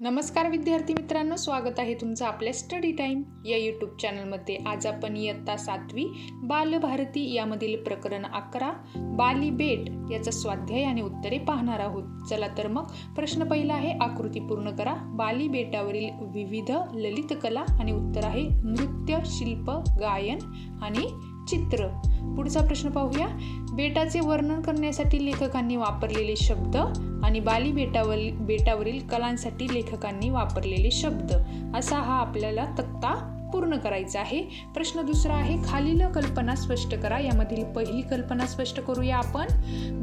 नमस्कार विद्यार्थी मित्रांनो स्वागत आहे तुमचं आपल्या स्टडी टाईम या यूट्यूब चॅनलमध्ये आज आपण इयत्ता सातवी बालभारती यामधील प्रकरण अकरा बाली बेट याचा स्वाध्याय आणि उत्तरे पाहणार आहोत. चला तर मग प्रश्न पहिला आहे आकृती पूर्ण करा. बाली बेटावरील विविध ललित कला आणि उत्तर आहे नृत्य शिल्प गायन आणि चित्र. पुढचा प्रश्न पाहूया. बेटाचे वर्णन करण्यासाठी लेखकांनी वापरलेले शब्द आणि बाली बेटावर बेटावरील कलांसाठी लेखकांनी वापरलेले शब्द. असा हा आपल्याला तक्ता पूर्ण करायचं आहे. प्रश्न दुसरा आहे खालील कल्पना स्पष्ट करा. यामधील पहिली कल्पना स्पष्ट करूया आपण.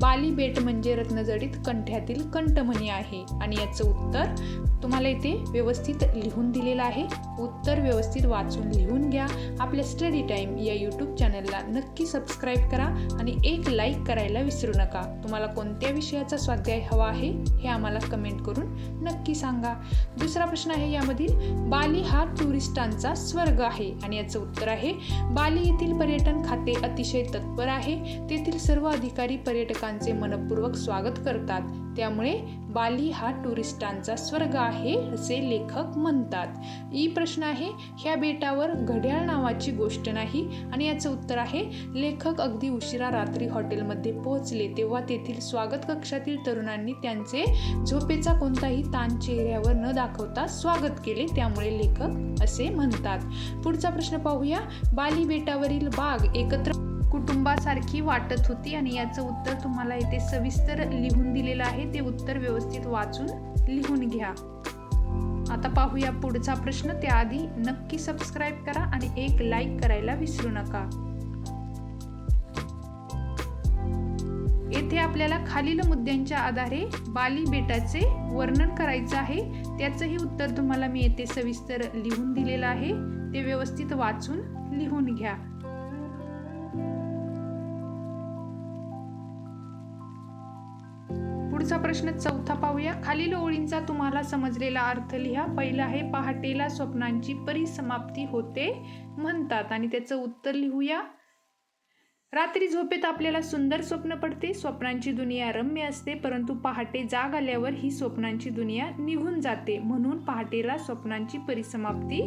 बाली बेट म्हणजे रत्नजडीत कंठ्यातील कंठमणी आहे. आणि याचं उत्तर तुम्हाला इथे व्यवस्थित लिहून दिलेलं आहे. उत्तर व्यवस्थित वाचून लिहून घ्या. आपल्या स्टडी टाईम या यूट्यूब चॅनलला नक्की सबस्क्राईब करा आणि एक लाईक करायला विसरू नका. तुम्हाला कोणत्या विषयाचा स्वाध्याय हवा आहे हे आम्हाला कमेंट करून नक्की सांगा. दुसरा प्रश्न आहे यामधील बाली हा टुरिस्टांचा स्व स्वर्ग आहे आणि याचं उत्तर आहे बाली येथील पर्यटन खाते अतिशय तत्पर आहे. तेथील सर्व अधिकारी पर्यटकांचे मनपूर्वक स्वागत करतात. त्यामुळे बाली हा टुरिस्टांचा स्वर्ग आहे असे लेखक म्हणतात. ई प्रश्न आहे ह्या बेटावर घड्याळ नावाची गोष्ट नाही आणि याचं उत्तर आहे लेखक अगदी उशिरा रात्री हॉटेलमध्ये पोहोचले तेव्हा तेथील स्वागत कक्षातील तरुणांनी त्यांचे झोपेचा कोणताही ताण चेहऱ्यावर न दाखवता स्वागत केले त्यामुळे लेखक असे म्हणतात. पुढचा प्रश्न पाहूया. बाली बेटावरील बाग एकत्र कुटुंबासारखी वाटत होती आणि याचं उत्तर तुम्हाला इथे सविस्तर लिहून दिलेलं आहे. ते उत्तर व्यवस्थित वाचून लिहून घ्या. आता पाहूया पुढचा प्रश्न. त्याआधी नक्की सबस्क्राईब करा आणि एक लाईक करायला विसरू नका. येथे आपल्याला खालील मुद्द्यांच्या आधारे बाली बेटाचे वर्णन करायचं आहे. त्याचंही उत्तर तुम्हाला मी येथे सविस्तर लिहून दिलेलं आहे. ते व्यवस्थित वाचून लिहून घ्या. पुढचा प्रश्न चौथा पाहूया. खालील ओळींचा तुम्हाला समजलेला अर्थ लिहा. पहिला आहे पहाटेला स्वप्नांची परिसमाप्ती होते म्हणतात. आणि त्याचं उत्तर लिहूया. रात्री झोपेत आपल्याला सुंदर स्वप्न पडते स्वप्नांची दुनिया रम्य असते परंतु पहाटे जाग आल्यावर ही स्वप्नांची दुनिया निघून जाते म्हणून पहाटेला स्वप्नांची परिसमाप्ती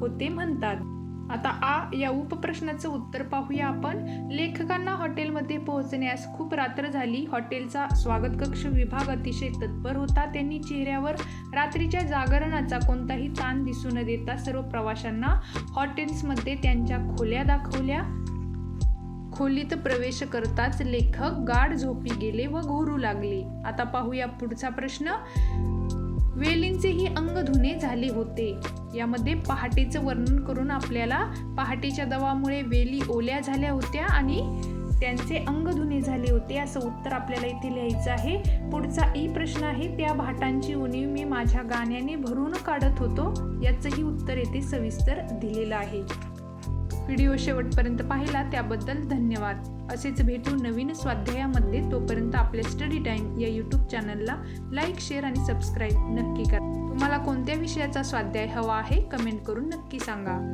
होते म्हणतात. आता आ या उपप्रश्नाचं उत्तर पाहूया आपण. लेखकांना हॉटेलमध्ये पोहोचण्यास खूप रात्र झाली. हॉटेलचा स्वागत कक्ष विभाग अतिशय तत्पर होता. त्यांनी चेहऱ्यावर रात्रीच्या जागरणाचा कोणताही ताण दिसू न देता सर्व प्रवाशांना हॉटेल्समध्ये त्यांच्या खोल्या दाखवल्या. खोलीत प्रवेश करताच लेखक गाढ झोपी गेले व घोरू लागले. आता पाहूया पुढचा प्रश्न. वेलींचेही अंग धुणे झाले होते. यामध्ये पहाटेचं वर्णन करून आपल्याला पहाटेच्या दवामुळे वेली ओल्या झाल्या होत्या आणि त्यांचे अंग धुणे झाले होते असं उत्तर आपल्याला इथे लिहायचं आहे. पुढचा ई प्रश्न आहे त्या भाटांची उणीव मी माझ्या गाण्याने भरून काढत होतो याचंही उत्तर येथे सविस्तर दिलेलं आहे. व्हिडिओ शेवटपर्यंत पाहिला त्याबद्दल धन्यवाद. असेच भेटू नवीन स्वाध्यायामध्ये. तोपर्यंत आपल्या स्टडी टाईम या यूट्यूब चॅनलला लाईक शेअर आणि सबस्क्राईब नक्की करा. तुम्हाला कोणत्या विषयाचा स्वाध्याय हवा आहे कमेंट करून नक्की सांगा.